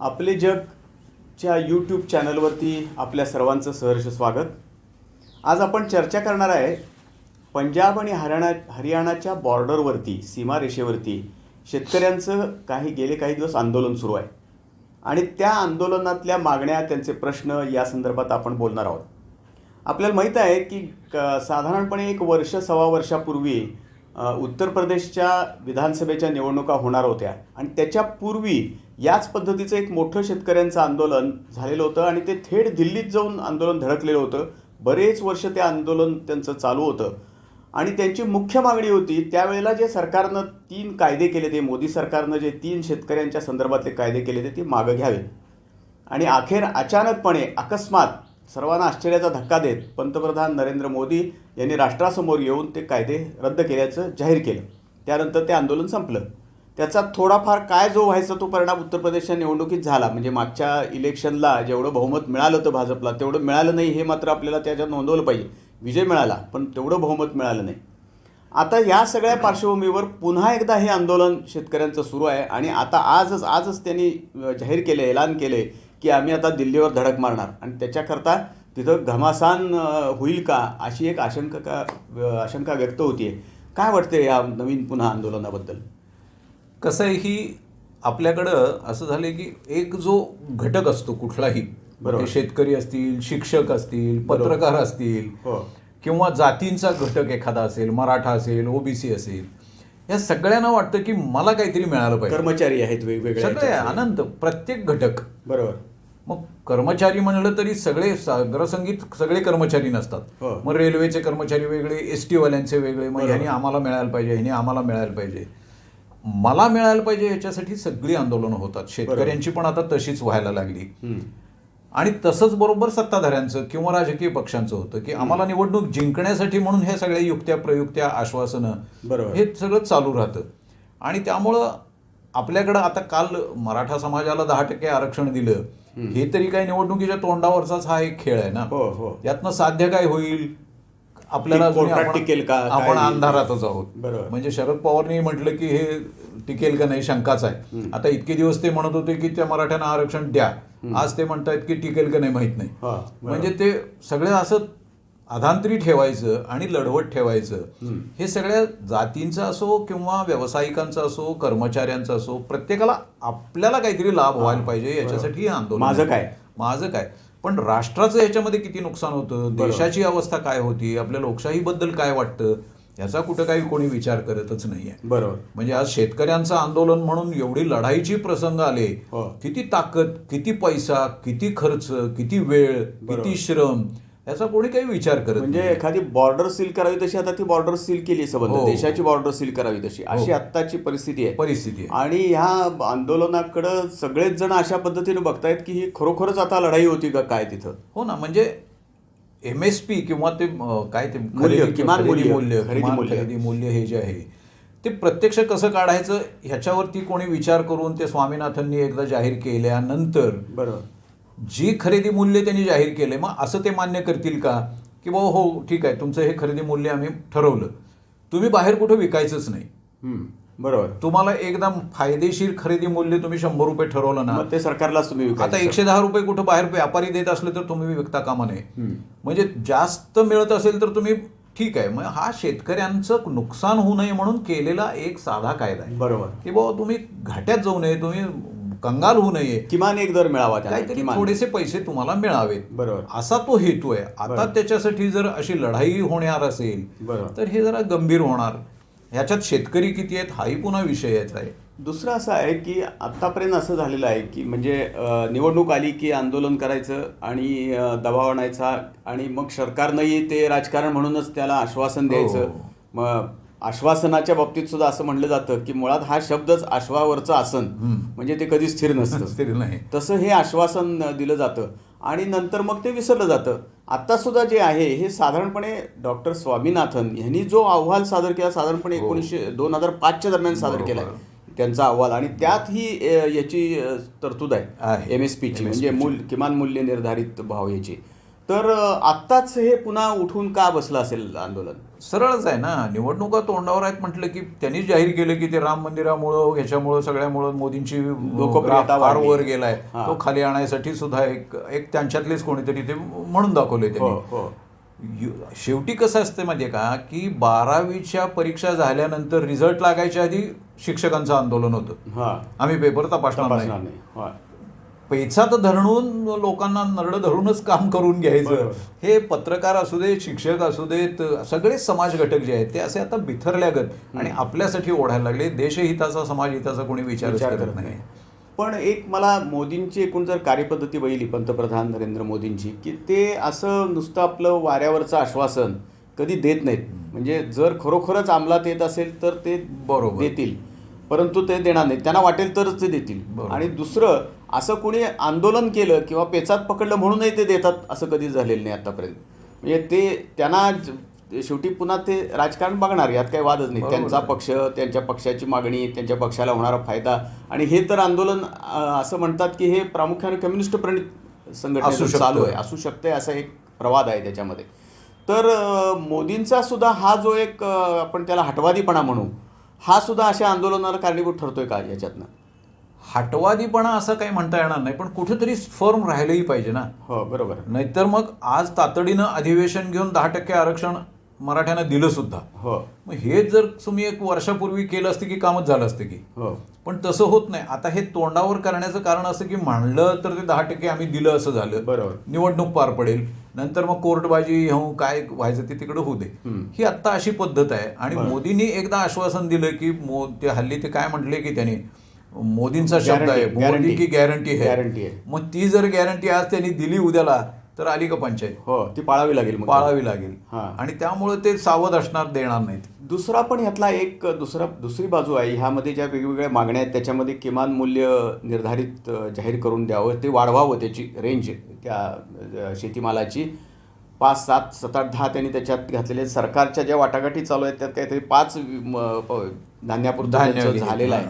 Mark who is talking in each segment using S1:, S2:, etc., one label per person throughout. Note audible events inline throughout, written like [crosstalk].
S1: आपले जगच्या यूट्यूब चॅनलवरती आपल्या सर्वांचं सहर्ष स्वागत. आज आपण चर्चा करणार आहे पंजाब आणि हरियाणा हरियाणाच्या बॉर्डरवरती सीमारेषेवरती शेतकऱ्यांचं काही गेले काही दिवस आंदोलन सुरू आहे. आणि त्या आंदोलनातल्या मागण्या त्यांचे प्रश्न या संदर्भात आपण बोलणार आहोत. आपल्याला माहीत आहे की क- साधारणपणे एक वर्ष सव्वा वर्षापूर्वी उत्तर प्रदेशच्या विधानसभेच्या निवडणुका होणार होत्या. आणि त्याच्यापूर्वी याच पद्धतीचं एक मोठं शेतकऱ्यांचं आंदोलन झालेलं होतं आणि ते थेट दिल्लीत जाऊन आंदोलन धडकलेलं होतं. बरेच वर्ष ते आंदोलन त्यांचं चालू होतं. आणि त्यांची मुख्य मागणी होती त्यावेळेला जे सरकारनं तीन कायदे केले ते मोदी सरकारनं जे तीन शेतकऱ्यांच्या संदर्भातले कायदे केले ते ते मागं घ्यावे. आणि अखेर अचानकपणे अकस्मात सर्वांना आश्चर्याचा धक्का देत पंतप्रधान नरेंद्र मोदी यांनी राष्ट्रासमोर येऊन ते कायदे रद्द केल्याचं जाहीर केलं. त्यानंतर ते आंदोलन संपलं. त्याचा थोडाफार काय जो व्हायचा तो परिणाम उत्तर प्रदेशच्या निवडणुकीत झाला. म्हणजे मागच्या इलेक्शनला जेवढं बहुमत मिळालं होतं भाजपला तेवढं मिळालं नाही हे मात्र आपल्याला त्याच्यात नोंदवलं पाहिजे. विजय मिळाला पण तेवढं बहुमत मिळालं नाही. आता या सगळ्या पार्श्वभूमीवर पुन्हा एकदा हे आंदोलन शेतकऱ्यांचं सुरू आहे आणि आता आजच आजच त्यांनी जाहीर केले ऐलान केले की आम्ही आता दिल्लीवर धडक मारणार. आणि त्याच्याकरता तिथं घमासान होईल का अशी एक आशंका का आशंका व्यक्त होतीये. काय वाटते या नवीन पुन्हा आंदोलनाबद्दल?
S2: कसं आहे की आपल्याकडं असं झालंय की एक जो घटक असतो कुठलाही. ते शेतकरी असतील शिक्षक असतील पत्रकार असतील
S1: हो
S2: किंवा जातींचा घटक एखादा असेल मराठा असेल ओबीसी असेल या सगळ्यांना वाटतं की मला काहीतरी मिळालं पाहिजे
S1: कर्मचारी आहेत वेगवेगळे
S2: सगळे. अनंत प्रत्येक घटक
S1: बरोबर
S2: मग कर्मचारी म्हणलं तरी सगळे सागरसंगीत सगळे कर्मचारी नसतात
S1: हो.
S2: मग रेल्वेचे कर्मचारी वेगळे एस टी वाल्यांचे वेगळे मग. ह्यानी आम्हाला मिळायला पाहिजे ह्यानी आम्हाला मिळायला पाहिजे मला मिळायला पाहिजे याच्यासाठी सगळी आंदोलनं होतात. शेतकऱ्यांची पण आता तशीच व्हायला लागली. आणि तसंच बरोबर सत्ताधाऱ्यांचं किंवा राजकीय पक्षांचं होतं की आम्हाला निवडणूक जिंकण्यासाठी म्हणून ह्या सगळ्या युक्त्या प्रयुक्त्या आश्वासनं
S1: बरोबर.
S2: हे सगळं चालू राहतं. आणि त्यामुळं आपल्याकडं आता काल मराठा समाजाला दहा टक्के आरक्षण दिलं. हे तरी काही निवडणुकीच्या तोंडावरचाच हा एक खेळ आहे ना?
S1: हो हो.
S2: यातनं साध्य काय होईल? आपल्याला
S1: कोर्टात टिकेल का?
S2: आपण? अंधारातच आहोत
S1: बरोबर.
S2: म्हणजे शरद पवारनी म्हटलं की हे टिकेल का नाही शंकाच आहे आता इतके दिवस ते म्हणत होते की त्या मराठ्यांना आरक्षण द्या आज ते म्हणतायत की टिकेल का नाही माहीत नाही. म्हणजे ते सगळं असं अधांतरी ठेवायचं आणि लढवत ठेवायचं हे सगळ्या जातींचं असो किंवा व्यावसायिकांचं असो कर्मचाऱ्यांचं असो प्रत्येकाला आपल्याला काहीतरी लाभ व्हायला पाहिजे याच्यासाठी हे आंदोलन
S1: माझं. काय?
S2: माझं काय पण राष्ट्राचं याच्यामध्ये किती नुकसान होतं? देशाची अवस्था काय होती? आपल्या लोकशाहीबद्दल काय वाटतं? याचा कुठं काही कोणी विचार करतच नाहीये.
S1: बरोबर.
S2: म्हणजे आज शेतकऱ्यांचं आंदोलन म्हणून एवढी लढाईची प्रसंग आले.
S1: हो.
S2: किती ताकद किती पैसा किती खर्च किती वेळ किती श्रम याचा कोणी काही विचार करत
S1: म्हणजे. एखादी बॉर्डर सील करावी तशी आता ती बॉर्डर सील केली संबंध
S2: हो.
S1: देशाची बॉर्डर सील करावी तशी. अशी आत्ताची परिस्थिती आहे.
S2: परिस्थिती आहे.
S1: आणि ह्या आंदोलनाकडं सगळेच जण अशा पद्धतीने बघतायत की ही खरोखरच आता लढाई होती का काय तिथं?
S2: हो ना म्हणजे एम एस पी किंवा ते अं, काय ते
S1: मूल्य,
S2: खरेदी-
S1: किमान
S2: खरेदी
S1: मूल्य,
S2: मूल्य
S1: खरेदी
S2: किमान
S1: मूल्य.
S2: खरेदी मूल्य हे जे आहे ते प्रत्यक्ष कसं काढायचं? ह्याच्यावरती कोणी विचार करून ते स्वामीनाथननी एकदा जाहीर केल्यानंतर
S1: बरोबर.
S2: जी खरेदी मूल्य त्यांनी जाहीर केले मग असं ते मान्य करतील का? की बाबा हो ठीक आहे तुमचं हे खरेदी मूल्य आम्ही ठरवलं. तुम्ही बाहेर कुठं विकायचंच नाही.
S1: बरोबर.
S2: तुम्हाला एकदम फायदेशीर खरेदी मूल्य तुम्ही शंभर रुपये ठरवलं ना
S1: ते सरकारलाच तुम्ही
S2: आता. एकशे दहा रुपये कुठं बाहेर व्यापारी देत असले तर तुम्ही विकता कामा नये. म्हणजे जास्त मिळत असेल तर तुम्ही ठीक आहे मग हा शेतकऱ्यांचं नुकसान होऊ नये म्हणून केलेला एक साधा कायदा आहे.
S1: बरोबर.
S2: की बाबा तुम्ही घाट्यात जाऊ नये तुम्ही कंगाल होऊ नये.
S1: किमान एक दर मिळावा
S2: काहीतरी. थोडेसे पैसे तुम्हाला मिळावेत.
S1: बरोबर.
S2: असा तो हेतू आहे. आता. त्याच्यासाठी जर अशी लढाई होणार असेल
S1: बरोबर.
S2: तर हे जरा गंभीर होणार. ह्याच्यात शेतकरी किती आहेत हाही पुन्हा विषयच आहे.
S1: दुसरं असं आहे की आत्तापर्यंत असं झालेलं आहे की म्हणजे निवडणूक आली की आंदोलन करायचं आणि दबाव आणायचा आणि मग सरकारनंही ते राजकारण म्हणूनच त्याला आश्वासन द्यायचं.
S2: हो.
S1: मग आश्वासनाच्या बाबतीत सुद्धा असं म्हणलं जातं की मुळात हा शब्दच आश्वावरचं आसन. म्हणजे ते कधी स्थिर नसतं [laughs]
S2: स्थिर नाही
S1: तसं हे आश्वासन दिलं जातं आणि नंतर मग ते विसरलं जातं आत्ता सुद्धा जे आहे हे साधारणपणे डॉक्टर स्वामीनाथन यांनी जो अहवाल सादर केला साधारणपणे
S2: हो.
S1: एकोणीसशे दोन हजार पाचच्या दरम्यान सादर. केला त्यांचा अहवाल आणि त्यात ही याची तरतूद आहे. एम एस पीची म्हणजे. मूल किमान मूल्य निर्धारित भाव याची तर आत्ताच हे पुन्हा उठून का बसलं असेल आंदोलन?
S2: सरळच आहे ना. निवडणुका तोंडावर आहेत म्हटलं की त्यांनी जाहीर केलं की ते राम मंदिरामुळं ह्याच्यामुळं सगळ्यामुळं मोदींची
S1: लोकप्रियता
S2: फार. वर गेलाय.
S1: हा.
S2: तो खाली आणण्यासाठी सुद्धा एक एक त्यांच्यातलेच कोणीतरी ते म्हणून दाखवले
S1: हो
S2: त्यांनी.
S1: हो
S2: यु- शेवटी कसं असतं माहितीये का की बारावीच्या परीक्षा झाल्यानंतर रिझल्ट लागायच्या आधी शिक्षकांचं आंदोलन होतं.
S1: हा.
S2: आम्ही पेपर तपासणार नाही. पैसा तर धरून लोकांना नरड धरूनच काम करून घ्यायचं. हे पत्रकार असू दे शिक्षक असू देत सगळेच समाज घटक जे आहेत ते असे आता बिथरल्यागत आणि आपल्यासाठी ओढायला लागले. देशहिताचा समाजहिताचा कोणी
S1: विचार
S2: करत नाही.
S1: पण एक मला मोदींची एकूण जर कार्यपद्धती बघितली पंतप्रधान नरेंद्र मोदींची की ते असं नुसतं आपलं वाऱ्यावरचं आश्वासन कधी देत नाहीत. म्हणजे जर खरोखरच अंमलात येत असेल तर ते
S2: बरोबर.
S1: देतील. परंतु ते देणार नाहीत. त्यांना वाटेल तरच ते देतील. आणि दुसरं असं कोणी आंदोलन केलं किंवा पेचात पकडलं म्हणूनही ते देतात असं कधीच झालेलं नाही आतापर्यंत. म्हणजे ते त्यांना शेवटी पुन्हा ते राजकारण बघणार यात काही वादच नाही. त्यांचा. पक्ष त्यांच्या पक्षाची मागणी त्यांच्या पक्षाला होणारा फायदा. आणि हे तर आंदोलन असं म्हणतात की हे प्रामुख्याने कम्युनिस्ट प्रणित
S2: शकतं.
S1: चालू आहे. असू शकते असा एक प्रवाद आहे त्याच्यामध्ये. तर मोदींचा सुद्धा हा जो एक आपण त्याला हटवादीपणा म्हणू हा सुद्धा अशा आंदोलनाला कारणीभूत ठरतोय का याच्यातनं?
S2: हटवादीपणा असं काही म्हणता येणार नाही पण कुठेतरी फर्म राहिलंही पाहिजे ना.
S1: हो बरोबर.
S2: नाहीतर मग आज तातडीनं अधिवेशन घेऊन दहा टक्के आरक्षण मराठ्यांना दिलं सुद्धा.
S1: हो.
S2: मग हे जर तुम्ही एक वर्षापूर्वी केलं असतं की कामच झालं असतं की.
S1: हो.
S2: पण तसं होत नाही. आता हे तोंडावर करण्याचं कारण असं की म्हणलं तर ते दहा टक्के आम्ही दिलं असं झालं.
S1: बरोबर.
S2: निवडणूक पार पडेल. नंतर मग कोर्टबाजी हो काय व्हायचं ते तिकडे होऊ दे. ही आत्ता अशी पद्धत आहे. आणि. मोदींनी एकदा आश्वासन दिलं की मो ते हल्ली ते काय म्हटले की त्यांनी मोदींचा शब्द आहे मोदी. की गॅरंटी आहे.
S1: Guarantee आहे.
S2: मग ती जर गॅरंटी आज त्यांनी दिली उद्याला तर आली का पंचायत?
S1: हो ती पाळावी लागेल
S2: पाळावी लागेल.
S1: हां.
S2: आणि त्यामुळे ते सावध असणार देणार नाहीत.
S1: दुसरा पण ह्यातला एक दुसरा दुसरी बाजू आहे ह्यामध्ये ज्या वेगवेगळ्या मागण्या आहेत त्याच्यामध्ये किमान मूल्य निर्धारित जाहीर करून द्यावं ते वाढवावं त्याची रेंज त्या शेतीमालाची. पाच सात सात आठ दहा त्यांनी त्याच्यात घातलेले. सरकारच्या ज्या वाटाघाटी चालू आहेत त्यात काहीतरी पाच धान्यापुरतं झालेलं आहे.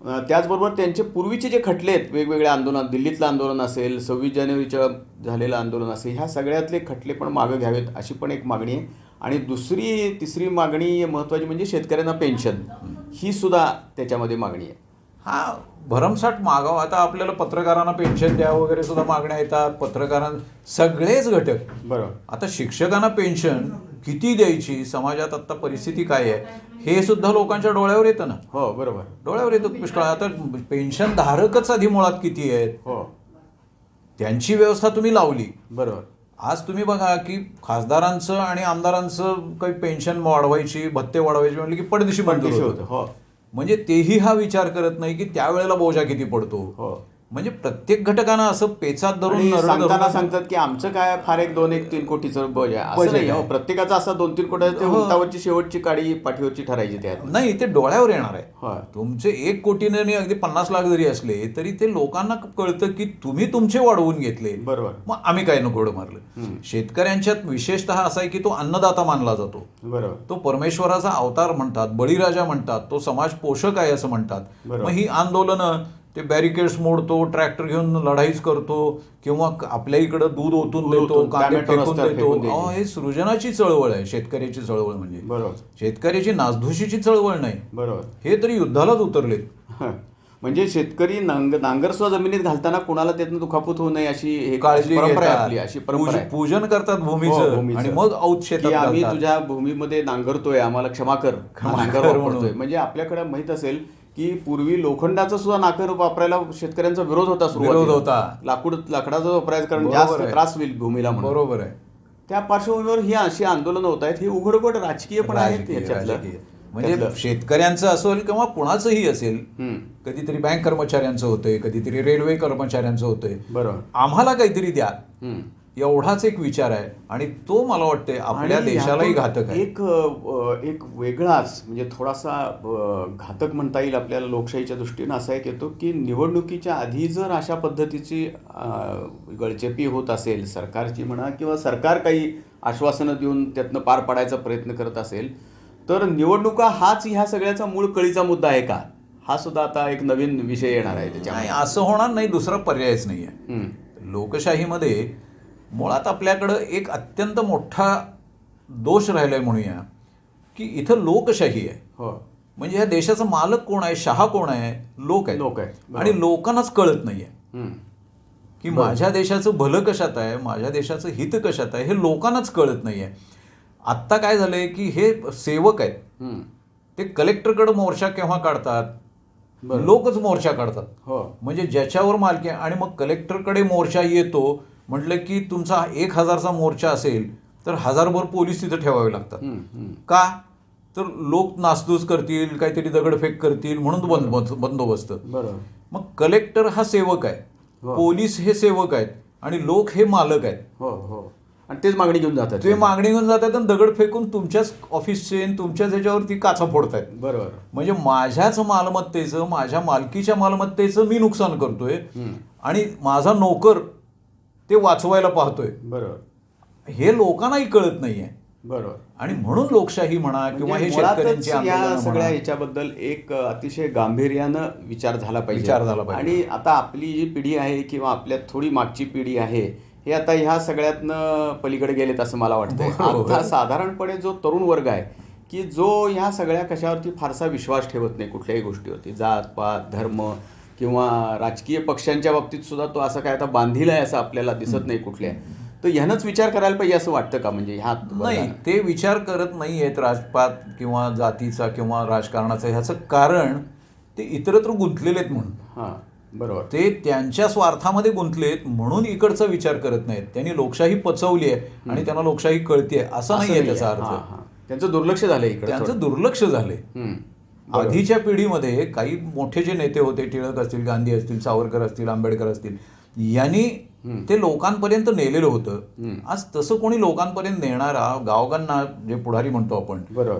S1: त्याचबरोबर त्यांचे पूर्वीचे जे खटले आहेत वेगवेगळ्या आंदोलन दिल्लीतलं आंदोलन असेल सव्वीस जानेवारीचं झालेलं आंदोलन असेल ह्या सगळ्यातले खटले पण मागं घ्यावेत अशी पण एक मागणी आहे. आणि दुसरी तिसरी मागणी महत्त्वाची म्हणजे शेतकऱ्यांना पेन्शन. ही सुद्धा त्याच्यामध्ये मागणी आहे.
S2: हा भरमसाठ मागाव. आता आपल्याला पत्रकारांना पेन्शन द्या वगैरे सुद्धा मागण्या येतात. पत्रकारां सगळेच घटक.
S1: बरोबर.
S2: आता शिक्षकांना पेन्शन किती द्यायची? समाजात आता परिस्थिती काय आहे? हे सुद्धा लोकांच्या डोळ्यावर येतं ना.
S1: हो बरोबर.
S2: डोळ्यावर येतं पुष्कळ. आता पेन्शन धारकच आधी मुळात किती आहेत?
S1: हो.
S2: त्यांची व्यवस्था तुम्ही लावली.
S1: बरोबर.
S2: आज तुम्ही बघा की खासदारांचं आणि आमदारांचं काही पेन्शन वाढवायची भत्ते वाढवायची म्हणले की
S1: पडदिशी
S2: होतं.
S1: होतं, हो.
S2: म्हणजे तेही हा विचार करत नाही की त्यावेळेला बोजा किती पडतो.
S1: हो.
S2: म्हणजे प्रत्येक घटकानं असं पेचात धरून
S1: सांगताना सांगतात की आमचं काय फार एक दोन एक तीन कोटीचं बज आहे असं नाही हो. प्रत्येकाचं असं दोन तीन कोटी ते
S2: हो.
S1: उंटावरची शेवटची काडी पाठीवरची ठरायची त्यात
S2: नाही ते डोळ्यावर येणार आहे. तुमचे एक कोटीने अगदी पन्नास लाख जरी असले तरी ते लोकांना कळतं की तुम्ही तुमचे वाढवून घेतले
S1: बरोबर
S2: मग आम्ही काय नको मारलं. शेतकऱ्यांच्यात विशेषतः असा आहे की तो अन्नदाता मानला जातो
S1: बरोबर
S2: तो परमेश्वराचा अवतार म्हणतात बळीराजा म्हणतात तो समाज पोषक आहे असं म्हणतात. मग ही आंदोलनं ते बॅरिकेड्स मोडतो ट्रॅक्टर घेऊन लढाईच करतो किंवा आपल्या इकडं दूध ओतून देतो कांदे फेकून देतो हे सृजनाची चळवळ आहे शेतकऱ्याची चळवळ म्हणजे
S1: बरोबर
S2: शेतकऱ्याची नासधुशीची चळवळ नाही
S1: बरोबर
S2: हे तरी युद्धालाच उतरलेत.
S1: म्हणजे शेतकरी नांग नांगर सुद्धा जमिनीत घालताना कुणाला त्यातनं दुखापत होऊ नये अशी हे
S2: काळजी.
S1: आपली अशी परंपरा
S2: पूजन करतात
S1: हो,
S2: भूमीचं. आणि मग शेतात
S1: आम्ही. तुझ्या भूमीमध्ये नांगरतोय आम्हाला क्षमा कर नांगर. म्हणजे आपल्याकडे माहीत असेल की पूर्वी लोखंडाचा सुद्धा नांगर वापरायला शेतकऱ्यांचा विरोध होता.
S2: विरोध होता.
S1: लाकूड लाकडाचा वापरायचं कारण जास्त. त्रास होईल भूमीला म्हणून
S2: बरोबर आहे
S1: त्या पार्श्वभूमीवर ही अशी आंदोलनं होत आहेत ही उघड उघड राजकीय पण आहेत.
S2: म्हणजे. शेतकऱ्यांचं असेल किंवा कुणाचंही असेल. कधीतरी बँक कर्मचाऱ्यांचं होतंय कधीतरी रेल्वे कर्मचाऱ्यांचं होतंय
S1: बरोबर
S2: आम्हाला काहीतरी द्या. एवढाच एक विचार आहे आणि तो मला वाटतंय आपल्या देशालाही घातक आहे.
S1: एक एक वेगळाच म्हणजे थोडासा घातक म्हणता येईल आपल्याला लोकशाहीच्या दृष्टीनं असा एक येतो की निवडणुकीच्या आधी जर अशा पद्धतीची गळचेपी होत असेल सरकारची म्हणा किंवा सरकार काही आश्वासनं देऊन त्यातनं पार पाडायचा प्रयत्न करत असेल तर निवडणुका हाच ह्या सगळ्याचा मूळ कळीचा मुद्दा आहे का? हा सुद्धा आता एक नवीन विषय येणार आहे
S2: नाही
S1: त्याच्यामध्ये
S2: असं होणार नाही दुसरा पर्यायच नाहीये.
S1: हम्म.
S2: लोकशाहीमध्ये मुळात आपल्याकडं एक अत्यंत मोठा दोष राहिलाय म्हणूया की इथं लोकशाही आहे.
S1: हो.
S2: म्हणजे या देशाचा मालक कोण आहे शहा कोण आहे लोक आहेत.
S1: लोक आहेत, बरोबर.
S2: आणि लोकांनाच कळत नाहीये.
S1: हम्म.
S2: की माझ्या देशाचं भलं कशात आहे माझ्या देशाचं हित कशात आहे हे लोकांनाच कळत नाहीये. आत्ता काय झालंय की हे सेवक आहेत. ते कलेक्टरकडे मोर्चा केव्हा काढतात. लोकच मोर्चा काढतात.
S1: हो.
S2: म्हणजे ज्याच्यावर मालकी आहे आणि मग कलेक्टरकडे मोर्चा येतो म्हटलं की तुमचा एक हजारचा मोर्चा असेल तर हजारभर पोलीस तिथं ठेवावे लागतात. का? तर लोक नासधूस करतील काहीतरी दगडफेक करतील म्हणून बंद बंद- बंदोबस्त.
S1: बरोबर.
S2: मग कलेक्टर हा सेवक आहे.
S1: हो.
S2: पोलीस हे सेवक आहेत आणि लोक हे मालक आहेत.
S1: हो हो. आणि तेच मागणी घेऊन जातात.
S2: ते मागणी घेऊन जातात आणि दगड फेकून तुमच्याच ऑफिसचे तुमच्याच ह्याच्यावरती काचा फोडतायत.
S1: बरोबर.
S2: म्हणजे माझ्याच मालमत्तेचं माझ्या मालकीच्या मालमत्तेचं मी नुकसान करतोय. आणि माझा नोकर ते वाचवायला पाहतोय.
S1: बरोबर.
S2: हे लोकांनाही कळत नाहीये.
S1: बरोबर.
S2: आणि म्हणून लोकशाही म्हणा किंवा हे
S1: म्हणजे मुळातच
S2: शेतकऱ्यांची
S1: या सगळ्या. याच्याबद्दल एक अतिशय गांभीर्यानं विचार झाला पाहिजे.
S2: विचार झाला पाहिजे.
S1: आणि आता आपली जी पिढी आहे किंवा आपल्या थोडी मागची पिढी आहे हे आता ह्या सगळ्यातनं पलीकडे गेलेत असं मला वाटतंय. आता साधारणपणे जो तरुण वर्ग आहे की जो ह्या सगळ्या कशावरती फारसा विश्वास ठेवत नाही कुठल्याही गोष्टीवरती. जात पात धर्म किंवा राजकीय पक्षांच्या बाबतीत सुद्धा तो असं काय आता बांधील आहे असं आपल्याला दिसत नाही कुठल्या. तर ह्यानंच विचार करायला पाहिजे असं वाटतं का? म्हणजे ह्या
S2: नाही? ते विचार करत नाही आहेत राजपात किंवा जातीचा किंवा राजकारणाचा. ह्याचं कारण ते इतरत्र गुंतलेले आहेत म्हणून.
S1: हां बरोबर.
S2: ते त्यांच्या स्वार्थामध्ये गुंतलेत म्हणून इकडचा विचार करत नाहीत. त्यांनी लोकशाही पचवली आहे आणि त्यांना लोकशाही कळते असं नाहीये
S1: नाहीये.
S2: त्याचा अर्थ.
S1: त्यांचं दुर्लक्ष झालंय इकडे
S2: त्यांचं दुर्लक्ष झालंय. आधीच्या पिढीमध्ये काही मोठे जे नेते होते टिळक असतील गांधी असतील सावरकर असतील आंबेडकर असतील यांनी ते लोकांपर्यंत नेलेलं होतं. आज तसं कोणी लोकांपर्यंत नेणारा गावगांना जे पुढारी म्हणतो आपण
S1: बरोबर.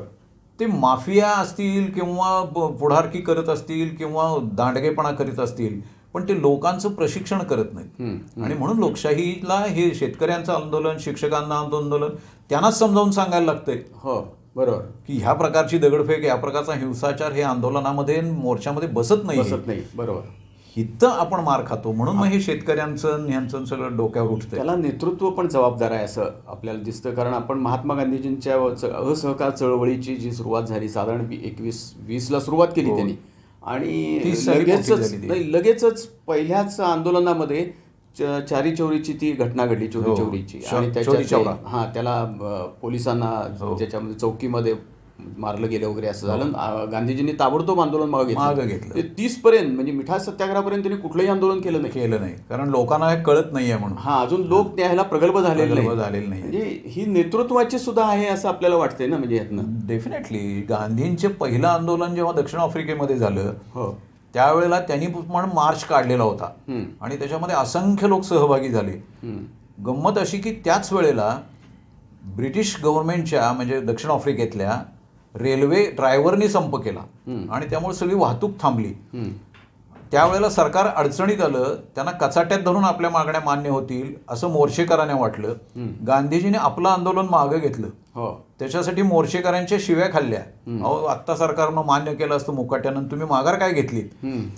S2: ते माफिया असतील किंवा पुढारकी करत असतील किंवा दांडगेपणा करीत असतील पण ते लोकांचं प्रशिक्षण करत नाहीत.
S1: हम्म.
S2: आणि म्हणून लोकशाहीला हे शेतकऱ्यांचं आंदोलन शिक्षकांना आंदोलन त्यांनाच समजावून सांगायला लागतंय.
S1: हो. बरोबर.
S2: की ह्या प्रकारची दगडफेक या प्रकारचा हिंसाचार हे आंदोलनामध्ये मोर्चामध्ये बसत नाही.
S1: बसत नाही. बरोबर.
S2: हिथं आपण मार खातो. म्हणून मग हे शेतकऱ्यांचं ह्यांचं सगळं डोक्यावर उठतंय.
S1: त्याला नेतृत्व पण जबाबदार आहे असं आपल्याला दिसतं. कारण आपण महात्मा गांधीजींच्या असहकार चळवळीची जी सुरुवात झाली साधारण एकवीस वीसला सुरुवात केली
S2: हो.
S1: त्यांनी. आणि लगेचच लगेचच पहिल्याच आंदोलनामध्ये चारी चौरीची ती घटना घडली चोरी
S2: हो.
S1: चौरीची
S2: चो-
S1: आणि. त्याच्यात हा त्याला पोलिसांना
S2: हो.
S1: त्याच्यामध्ये चौकीमध्ये मारलं गेलं वगैरे असं झालं गांधीजींनी ताबडतोब आंदोलन मागे
S2: घेतलं.
S1: तीस पर्यंत म्हणजे मिठा सत्याग्रहापर्यंत त्यांनी कुठलंही आंदोलन केलं नाही
S2: केलं नाही कारण लोकांना हे कळत नाहीये म्हणून
S1: हा अजून लोक न्यायाला प्रगल्भ झालेले.
S2: झालेले नाही.
S1: म्हणजे ही नेतृत्वाची सुद्धा आहे असं आपल्याला वाटतंय ना म्हणजे यातनं
S2: डेफिनेटली गांधींचे पहिलं आंदोलन जेव्हा दक्षिण आफ्रिकेमध्ये झालं
S1: हो
S2: त्यावेळेला त्यांनी पण मार्च काढलेला होता. आणि त्याच्यामध्ये असंख्य लोक सहभागी झाले. गंमत अशी की त्याच वेळेला ब्रिटिश गव्हर्नमेंटच्या म्हणजे दक्षिण आफ्रिकेतल्या रेल्वे ड्रायव्हरनी संप केला. आणि त्यामुळे सगळी वाहतूक थांबली. त्यावेळेला सरकार अडचणीत आलं त्यांना कचाट्यात धरून आपल्या मागण्या मान्य होतील असं मोर्चेकरांनी वाटलं. गांधीजीने आपलं आंदोलन मागं घेतलं.
S1: हो.
S2: त्याच्यासाठी मोर्चेकरांच्या शिव्या खाल्ल्या. अहो आत्ता सरकारनं मान्य केलं असतं मुकाट्यानं तुम्ही माघार काय घेतलीत?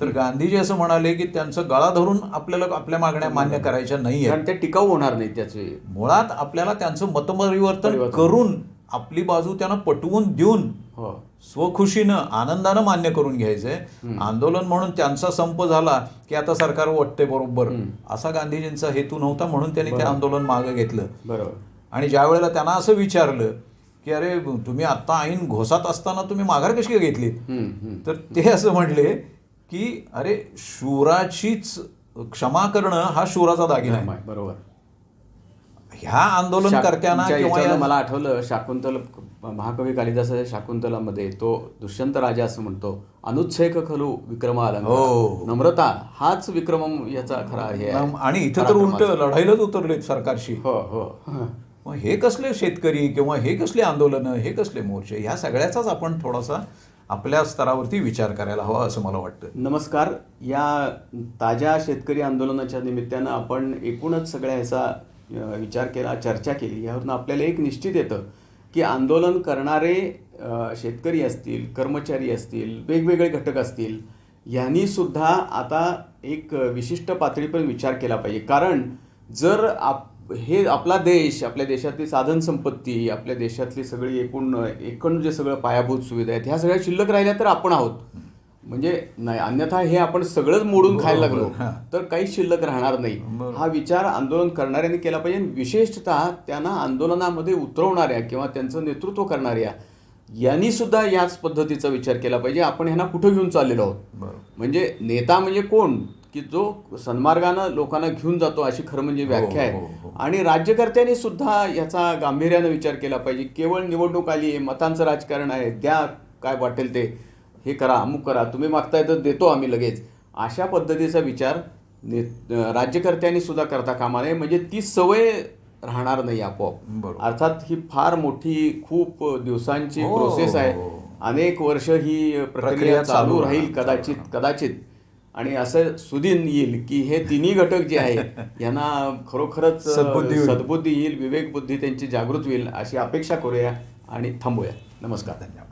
S2: तर गांधीजी असं म्हणाले की त्यांचं गळा धरून आपल्याला आपल्या मागण्या मान्य करायच्या
S1: कारण ते टिकाऊ होणार नाही त्याचे.
S2: मुळात आपल्याला त्यांचं मतपरिवर्तन
S1: परिवर्तन.
S2: करून आपली बाजू त्यांना पटवून देऊन
S1: हो.
S2: स्वखुशीनं आनंदानं मान्य करून घ्यायचंय. आंदोलन म्हणून त्यांचा संप झाला की आता सरकार वाटतंय बरोबर. असा गांधीजींचा हेतू नव्हता म्हणून त्यांनी ते आंदोलन मागं घेतलं.
S1: बरोबर.
S2: आणि ज्या वेळेला त्यांना असं विचारलं की अरे तुम्ही आत्ता ऐन घोसात असताना तुम्ही माघार कशी काय घेतलीत. तर ते असं म्हणले की अरे शूराचीच क्षमा करणं हा शूराचा दागिना आहे
S1: बरोबर
S2: ह्या आंदोलनकर्त्यांना
S1: तुमच्या
S2: किंवा
S1: याच्यानं
S2: या-
S1: मला आठवलं शाकुंतल महाकवी कालिदासाच्या शाकुंतलामध्ये तो दुष्यंत राजा असं म्हणतो अनुच्छेक खलू विक्रम
S2: हो.
S1: नम्रता हाच विक्रम याचा खरा आहे.
S2: आणि इथं तर उलट. लढाईलाच उतरलेत सरकारशी
S1: हो हो
S2: मग हे कसले शेतकरी किंवा हे कसले आंदोलनं हे कसले मोर्चे ह्या सगळ्याचाच आपण थोडासा आपल्या स्तरावरती विचार करायला हवा असं मला वाटतं.
S1: नमस्कार. या ताज्या शेतकरी आंदोलनाच्या निमित्तानं आपण एकूणच सगळ्या ह्याचा विचार केला चर्चा केली. यावरून आपल्याला एक निश्चित येतं की आंदोलन करणारे शेतकरी असतील कर्मचारी असतील वेगवेगळे घटक असतील यांनीसुद्धा आता एक विशिष्ट पातळीपर्यंत विचार केला पाहिजे. कारण जर आप हे आपला देश आपल्या देशातली साधन संपत्ती आपल्या देशातली सगळी एकूण एकूण जे सगळं पायाभूत सुविधा आहेत ह्या सगळ्या शिल्लक राहिल्या तर आपण आहोत. म्हणजे नाही अन्यथा हे आपण सगळंच मोडून खायला लागलो. तर काहीच शिल्लक राहणार नाही. हा विचार आंदोलन करणाऱ्यांनी केला पाहिजे विशेषतः त्यांना आंदोलनामध्ये उतरवणाऱ्या किंवा त्यांचं नेतृत्व करणाऱ्या यांनी सुद्धा याच पद्धतीचा विचार केला पाहिजे. आपण ह्यांना कुठं घेऊन चाललेलो आहोत? म्हणजे नेता म्हणजे कोण? की जो सन्मार्गानं लोकांना घेऊन जातो अशी खरं म्हणजे
S2: हो,
S1: व्याख्या
S2: हो,
S1: आहे.
S2: हो.
S1: आणि राज्यकर्त्यांनी सुद्धा याचा गांभीर्यानं विचार केला पाहिजे. केवळ निवडणूक आली आहे मतांचं राजकारण आहे द्या काय वाटेल ते हे करा अमुक करा तुम्ही मागताय तर देतो आम्ही लगेच. अशा पद्धतीचा विचार ने राज्यकर्त्यांनी सुद्धा करता कामा नये. म्हणजे ती सवय राहणार नाही आपोआप.
S2: बरोबर.
S1: अर्थात ही फार मोठी खूप दिवसांची
S2: हो,
S1: प्रोसेस आहे.
S2: हो.
S1: अनेक वर्ष ही
S2: प्रक्रिया
S1: प्रक्रिया चालू
S2: चालू
S1: राहील
S2: राहणार,
S1: कदाचित
S2: चालू
S1: कदाचित. आणि असं सुदिन येईल की हे तिन्ही घटक जे आहे [laughs] यांना खरोखरच सद्बुद्धी येईल विवेक बुद्धी त्यांची जागृत होईल अशी अपेक्षा करूया आणि थांबूया. नमस्कार.
S2: धन्यवाद.